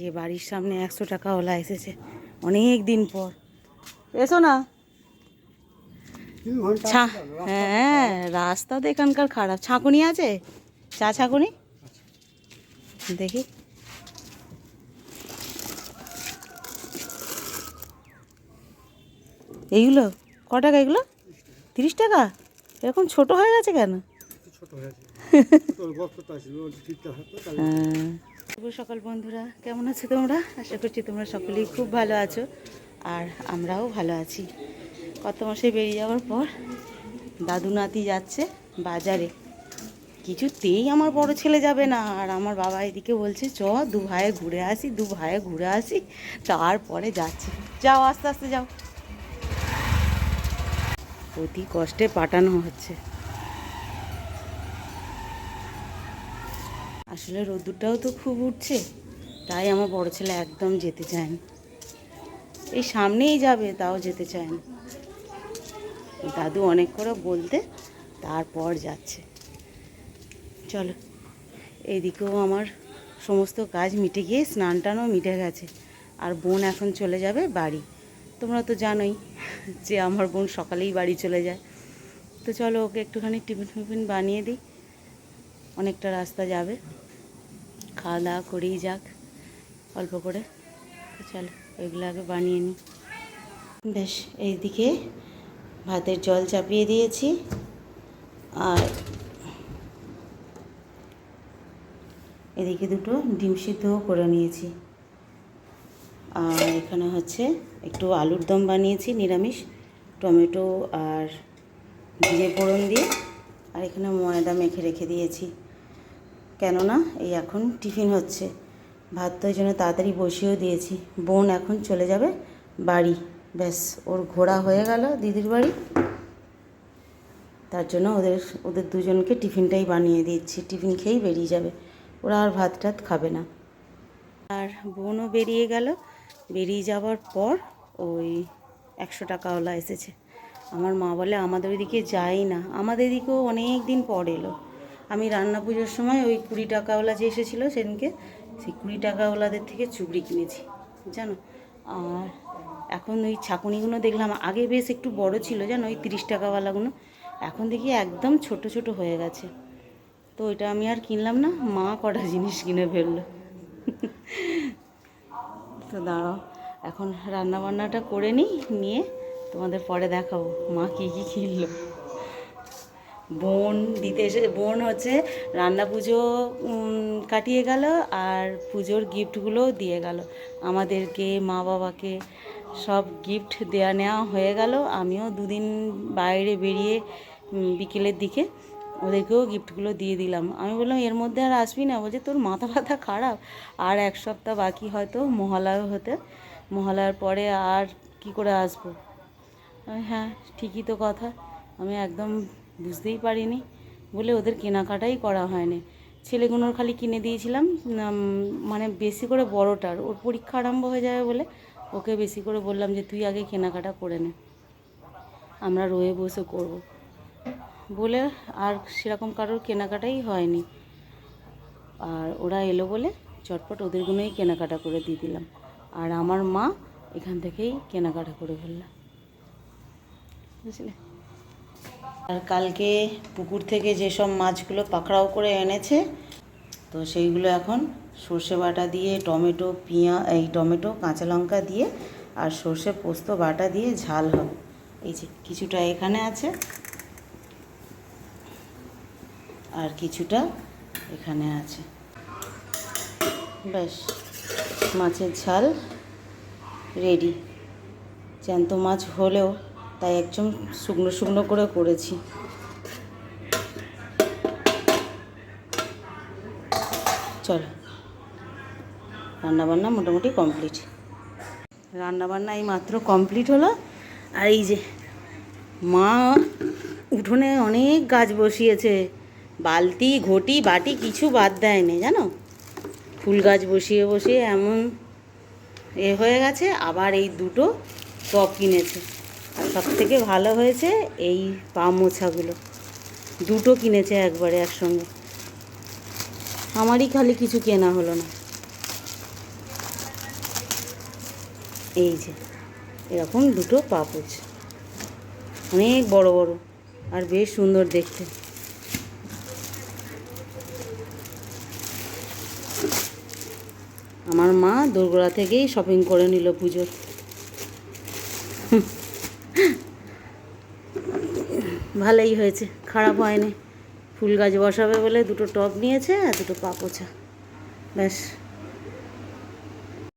যে বাড়ির সামনে একশো টাকা ওলা এসেছে। অনেক দিন পর। এসো না। ছা হ্যাঁ রাস্তা তো এখানকার খারাপ। ছাঁকুনি আছে? চা ছাঁকুনি? দেখি। এইগুলো? ক টাকা এগুলো? তিরিশ টাকা? এরকম ছোট হয়ে গেছে কেন? ছোট তোর শুভ সকাল বন্ধুরা। কেমন আছো তোমরা? আশা করছি তোমরা সকলেই খুব ভালো আছো, আর আমরাও ভালো আছি। কত মাসে বেরিয়ে যাওয়ার পর দাদু নাতি যাচ্ছে বাজারে। কিছুতেই আমার বড় ছেলে যাবে না, আর আমার বাবা এদিকে বলছে, চ, দু ভাইয়ে ঘুরে আসি, দু ভাইয়ে ঘুরে আসি, তারপরে যাচ্ছে। যাও, আস্তে আস্তে যাও। অতি কষ্টে পাঠানো হচ্ছে। আসলে রোদ্দুরটাও তো খুব উঠছে, তাই আমার বড় ছেলে একদম যেতে চায় এই সামনেই যাবে, তাও যেতে চায় না দাদু অনেক করে বলতে তারপর যাচ্ছে। চলো এইদিকেও আমার সমস্ত কাজ মিটে গিয়ে স্নান টানও মিটে গেছে, আর বোন এখন চলে যাবে বাড়ি। তোমরা তো জানোই যে আমার বোন সকালেই বাড়ি চলে যায়। তো চলো ওকে একটুখানি টিফিন ফিফিন বানিয়ে দিই, অনেকটা রাস্তা যাবে। খাওয়া দাওয়া করেই যাক। অল্প করে। তো চলো এগুলো আগে বানিয়ে নিই। বেশ, এইদিকে ভাতের জল চাপিয়ে দিয়েছি। আর এদিকে দুটো ডিম সিদ্ধও করে নিয়েছি। আর এখানে হচ্ছে একটু আলুর দম বানিয়েছি, নিরামিষ। টমেটো আর জিরে ফোড়ন দিয়ে। আর এখানে ময়দা মেখে রেখে দিয়েছি। কেননা এই এখন টিফিন হচ্ছে। ভাত তো জন্য তাড়াতাড়ি বসিয়েও দিয়েছি। বোন এখন চলে যাবে বাড়ি। ব্যাস, ওর ঘোরা হয়ে গেল দিদির বাড়ি। তার জন্য ওদের ওদের দুজনকে টিফিনটাই বানিয়ে দিচ্ছি। টিফিন খেয়েই বেরিয়ে যাবে। ওরা আর ভাত টাত খাবে না। আর বোনও বেরিয়ে গেল। বেরিয়ে যাওয়ার পর ওই একশো টাকাওয়ালা এসেছে। আমার মা বলে, আমাদের ওইদিকে যাই না। আমাদের এদিকেও অনেক দিন পর এলো। আমি রান্না পুজোর সময় ওই কুড়ি টাকাওয়ালা যে এসেছিল সেদিনকে, সেই কুড়ি টাকাওয়ালাদের থেকে চুবড়ি কিনেছি, জানো? আর এখন ওই ছাকুনিগুলো দেখলাম, আগে বেশ একটু বড় ছিল, জানো? ওই তিরিশ টাকাওয়ালাগুলো, এখন দেখি একদম ছোট ছোট হয়ে গেছে। তো ওইটা আমি আর কিনলাম না, মা কটা জিনিস কিনে ফেলল। তো দাঁড়াও, এখন রান্না বান্নাটা করে নিই, নিয়ে তোমাদের পরে দেখাবো মা কী কী কিনলো। বোন দিতে এসে বোন হচ্ছে রান্না পুজো কাটিয়ে গেল আর পুজোর গিফটগুলোও দিয়ে গেল। আমাদেরকে, মা বাবাকে সব গিফট দেওয়া নেওয়া হয়ে গেল। আমিও দুদিন বাইরে বেরিয়ে বিকেলের দিকে ওদেরকেও গিফটগুলো দিয়ে দিলাম। আমি বললাম, এর মধ্যে আর আসবি না? বলছে, তোর মাথা ব্যথা খারাপ। আর এক সপ্তাহ বাকি হয়তো মহালয়া হতে। মহালয়ার পরে আর কি করে আসব? হ্যাঁ ঠিকই তো কথা। আমি একদম বুঝতেই পারিনি বলে ওদের কেনাকাটাই করা হয়নি। ছেলেগুলোর খালি কিনে দিয়েছিলাম মানে বেশি করে বড়টার। ওর পরীক্ষা আরম্ভ হয়ে যাবে বলে ওকে বেশি করে বললাম যে, তুই আগে কেনাকাটা করে নে। আমরা রয়ে বসে করব। বলে আর সেরকম কারোর কেনাকাটাই হয়নি। আর ওরা এলো বলে চটপট ওদেরগুলোই কেনাকাটা করে দিয়ে দিলাম। আর আমার মা এখান থেকেই কেনাকাটা করে ফেললাম বুঝলে? আর কালকে পুকুর থেকে যেসব মাছগুলো পাকড়াও করে এনেছে, তো সেইগুলো এখন সর্ষে বাটা দিয়ে, টমেটো, পিঁয়া, এই টমেটো, কাঁচা লঙ্কা দিয়ে আর সর্ষে পোস্ত বাটা দিয়ে ঝাল হবে। এই যে কিছুটা এখানে আছে আর কিছুটা এখানে আছে। ব্যাস, মাছের ঝাল রেডি। জ্যান্ত মাছ হলেও তাই একদম শুকনো শুকনো করে করেছি। চলো, রান্নাবান্না মোটামুটি কমপ্লিট রান্নাবান্না এই মাত্র কমপ্লিট হলো। আর এই যে মা উঠোনে অনেক গাছ বসিয়েছে। বালতি, ঘটি, বাটি কিছু বাদ দেয়নি, জানো? ফুল গাছ বসিয়ে বসিয়ে এমন এ হয়ে গেছে। আবার এই দুটো টপ কিনেছে। আর সব থেকে ভালো হয়েছে এই পা মোছাগুলো। দুটো কিনেছে একবারে একসঙ্গে। আমারই খালি কিছু কেনা হলো না। এই যে, এরকম দুটো পাপোচ। অনেক বড় বড় আর বেশ সুন্দর দেখতে। আমার মা দোরগোড়া থেকেই শপিং করে নিল পুজোর। ভালোই হয়েছে, খারাপ হয়নি। ফুল গাছ বসাবে বলে দুটো টব নিয়েছে আর দুটো পাপোছা ব্যাস।